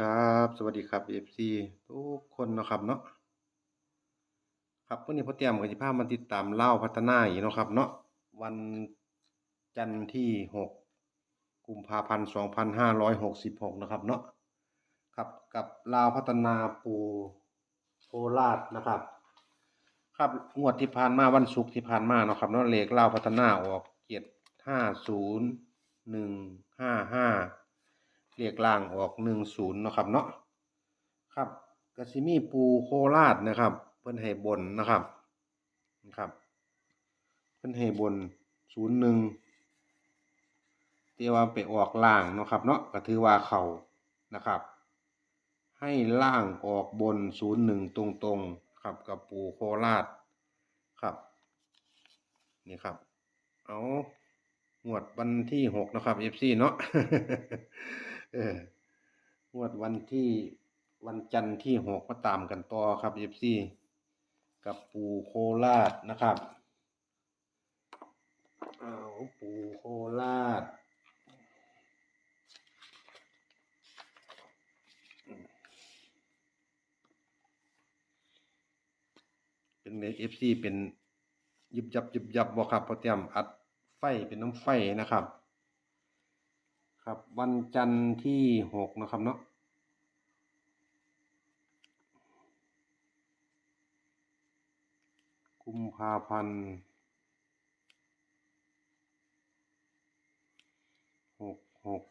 ครับ สวัสดีครับ FC ทุกคนเนาะครับเนาะครับวันนี้พ่อเตรียมกับสิพาพมาติดตามเล่าพัฒนาอีกเนาะครับเนาะวันจันทร์ที่ 6 กุมภาพันธ์2566 นะครับเนาะครับกับลาวพัฒนาปูโคราชนะครับ ครับงวดที่ผ่านมาวันศุกร์ที่ผ่านมาเนาะครับเนาะเลขลาวพัฒนาออก750 155 เรียกล่างออกหนึ่งศูนย์นะครับเนาะครับกสิมีปูโคราชนะครับ เพิ่นให้บนนะครับนะครับ เพิ่นให้บนศูนย์หนึ่งที่ว่าไปออกล่างนะครับเนาะก็ถือว่าเขานะครับ ให้ล่างออกบนศูนย์หนึ่งตรงๆครับกับปูโคราชครับนี่ครับ เอางวดวันที่หกนะครับ FC เนาะ เอองวดวันที่วันจันทร์ที่หกมาตามกันต่อครับ FC กับปูโคราชนะครับเอาปูโคราชเป็นใน FC เป็นยิบยับยิบยับบ่ครับพอเตรียมอัดไฟเป็นน้ำไฟนะครับ ครับ วันจันทร์ที่หกนะครับเนาะกุมภาพันธ์หกหก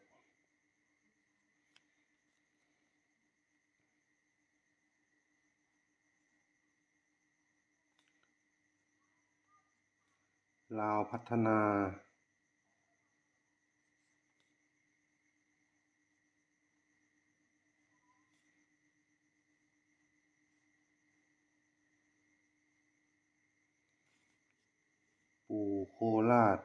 ลาวพัฒนา กูโคราช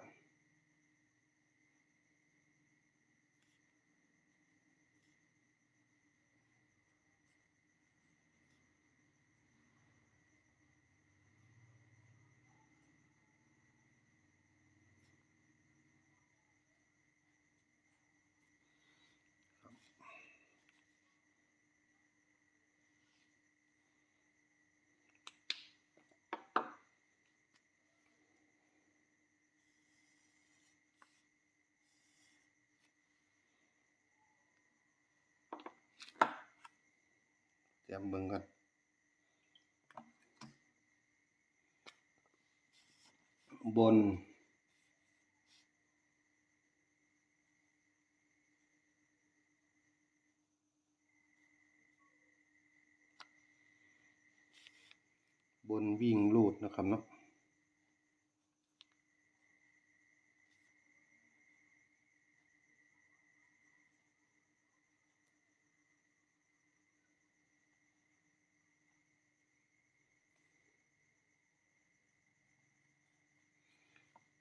ตรียมเบิ่งกันบน บนวิ่งลูดนะครับเนาะ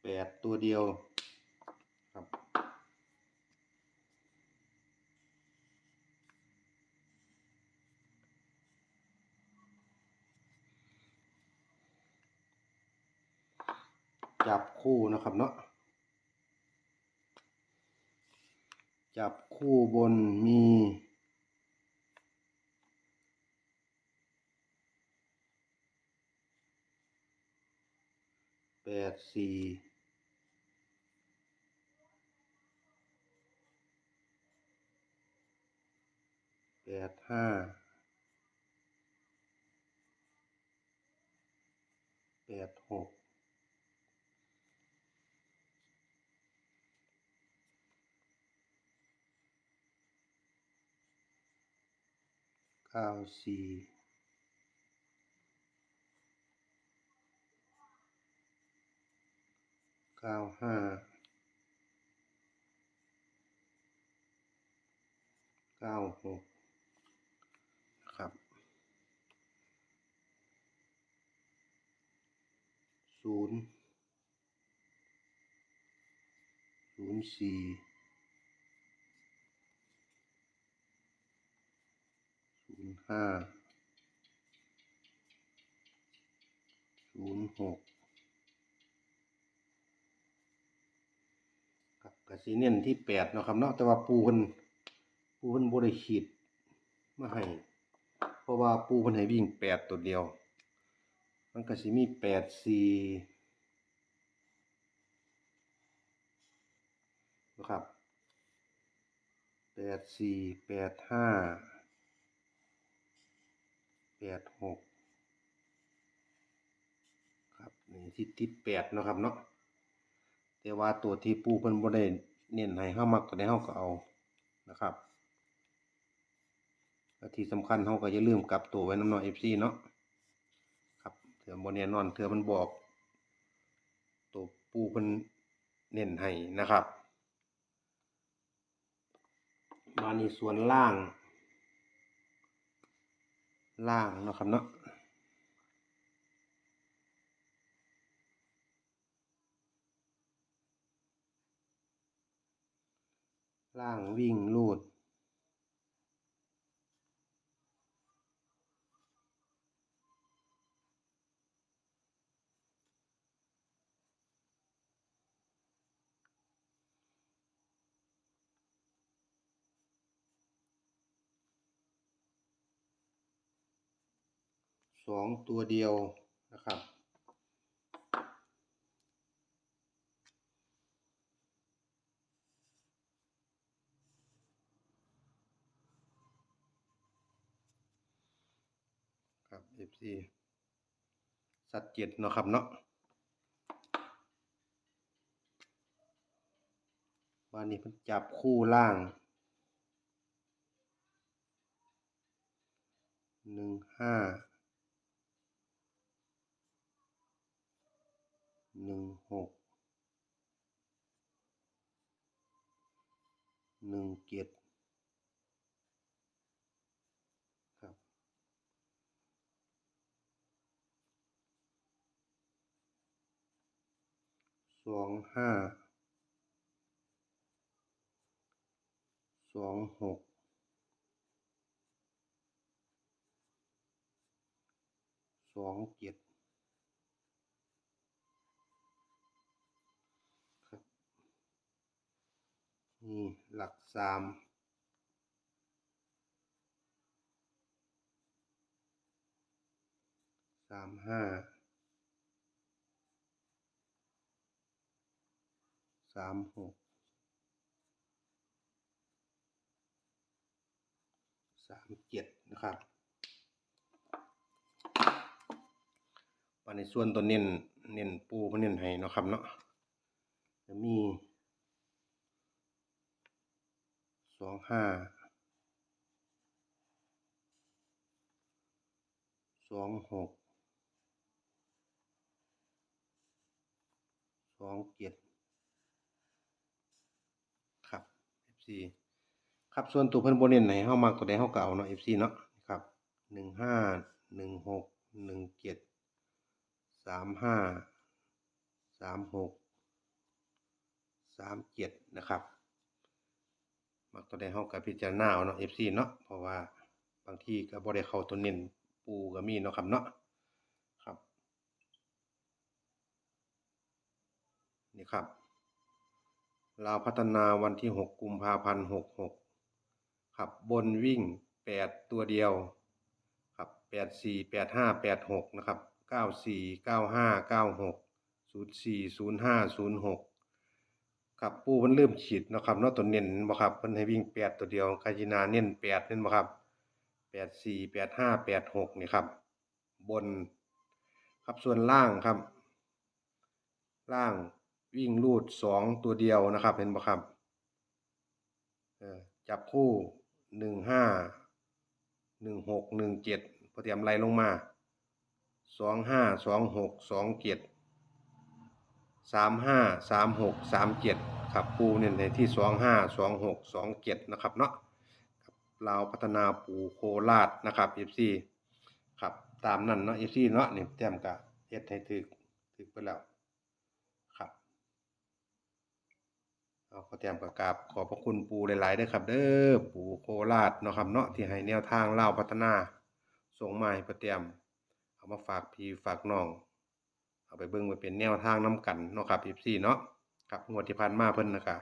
แปดตัวเดียวครับ จับคู่นะครับเนาะจับคู่บนมีแปดสี่ ดห้าแปดหกเก้าสี่เก้าห้าเก้าหกนะครับ ศูนย์ศูนย์สี่ศูนย์ห้าศูนย์หกครับกสิเน้นที่แปดนะครับเนาะแต่ว่าปูพิ่นปูพิ่นบ่ได้ขีดมาให้เพราะว่าปูพิ่นให้วิ่งแปดตัวเดียว มันก็สิมีแปดสี่นะครับแปดสี่แปดห้าแปดหกครับนี่ที่ติดแปดนะครับเนาะแต่ว่าตัวที่ปูเพิ่นบ่ได้เน้นให้เฮามักตัวใดเฮาก็เอานะครับและที่สำคัญเฮาก็อย่าลืมกลับตัวไว้น้ำเนาะ FC เนาะ ถื่อบ่แน่นอนเถื่อมันบอก ตัวปูเพิ่นเน้นให้นะครับ มานี่ส่วนล่าง ล่างนะครับเนาะล่างวิ่งลูด สองตัวเดียวนะครับ ครับ FC สัดเจ็ดเนาะครับเนาะวันนี้เพิ่นจับคู่ล่างหนึ่งห้า หนึ่งหกหนึ่งเจ็ดครับ สองห้า สองหก สองเจ็ดครับ นี่หลักสามสามห้าสามหกสามเจ็ดนะครับ วันในส่วนตัวเน้น เน้นปูมันเน้นให้เนาะครับเนาะจะมี สองห้าสองหกสองเจ็ดครับ FC ครับส่วนตัวเพิ่นบ่เน้นให้เฮามักตัวใดเฮาเก็เอาเนาะ FC เนาะครับหนึ่งห้าหนึ่งหกหนึ่งเจ็ดสามห้าสามหกสามเจ็ดนะครับ มักตัวใดเฮากับพิจารณาเอาเนาะ FC เนาะ เพราะว่าบางทีก็บ่ได้เข้าตัวเน้นปูก็มีเนาะครับเนาะครับ นี่ครับลาวพัฒนาวันที่ 6 กุมภาพันธ์66 ครับบนวิ่ง 8 ตัวเดียว ครับ 84 85 86 นะครับ 94 95 96 04 05 06 ครับปูมันเริ่มฉีดนะครับเนาะตัวเน้นบ่ครับเพิ่นให้วิ่ง8ตัวเดียวคาจินาเน้น8เน้นบ่ครับ84 85 86นี่ครับ บน ครับส่วนล่างครับ ล่างวิ่งลูด2ตัวเดียวนะครับ เห็นบ่ครับจับคู่15 16 17พอเตรียมไล่ลงมาสองห้าสองหกสองเจ็ด สามห้าสามหกสามเจ็ดครับปูเนี่ยในที่สองห้าสองหกสองเจ็ดนะครับเนาะเราพัฒนาปูโคราชนะครับเอฟซีครับตามนั้นเนาะเอฟซีเนาะนี่เตรียมกะเฮ็ดให้ถึกถึกไปแล้วครับเอาขอเตรียมประกราบขอบพระคุณปูหลายๆด้อครับ เด้อปูโคราชเนาะครับเนาะที่ให้แนวทางเล่าพัฒนาส่งมาให้ประเตรียมเอามาฝากพี่ฝากน้อง เอาไปเบิ่งไว้เป็นแนวทางน้ำกันเนาะครับพี่เนาะครับงวดที่ผ่านมาเพิ่นนะครับ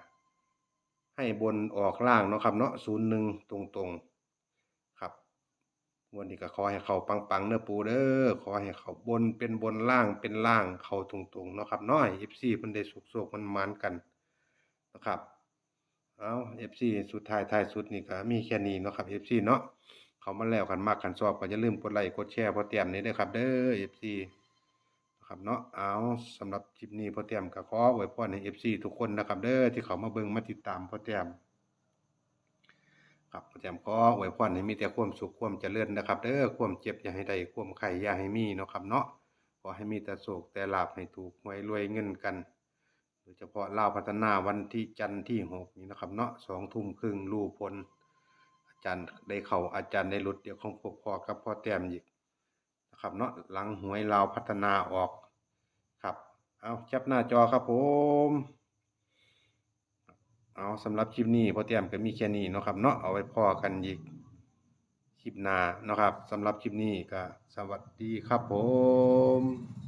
ให้บนออกล่างเนาะครับเนาะ01ตรงๆครับวันนี้ก็ขอให้เขาปังๆเด้อปูเด้อขอให้เขาบนเป็นบนล่างเป็นล่างเขาตรงๆเนาะครับเน้อย FC เพิ่นได้สุกๆมันมันกันนะครับเอา FC สุดท้ายท้ายสุดนี่ก็มีแค่นี้เนาะครับ FC เนาะเขามาแล้วกันมากกันชอบก็อย่าลืมกดไลค์กดแชร์พอเตรียมนี่เด้อครับเด้อ FC ครับเนาะเอาสำหรับคลิปนี้พ่อเตรียมก็ขออวยพรให้ FC ทุกคนนะครับเด้อที่เขามาเบิ่งมาติดตามพ่อเตรียมครับพ่อเตรียมขออวยพรให้มีแต่ความสุขความเจริญนะครับเด้อความเจ็บอย่าให้ได้ความไข้อย่าให้มีเนาะครับเนาะขอให้มีแต่โศกแต่ลาภให้ถูกหวยรวยเงินกันโดยเฉพาะลาวพัฒนาวันที่จันทร์ที่หกนี้นะครับเนาะสองทุ่มครึ่งรูผลอาจารย์ได้เข้าอาจารย์ได้หลุดเดี๋ยวของพวกพ่อกับพ่อแต้มอีก ครับเนาะหลังหวยลาวพัฒนาออกครับ เอาจับหน้าจอครับผม เอาสำหรับคลิปนี้พอเตรียมก็มีแค่นี้เนาะครับเนาะเอาไว้พอกันอีกคลิปหน้าเนาะครับสำหรับคลิปนี้ก็สวัสดีครับผม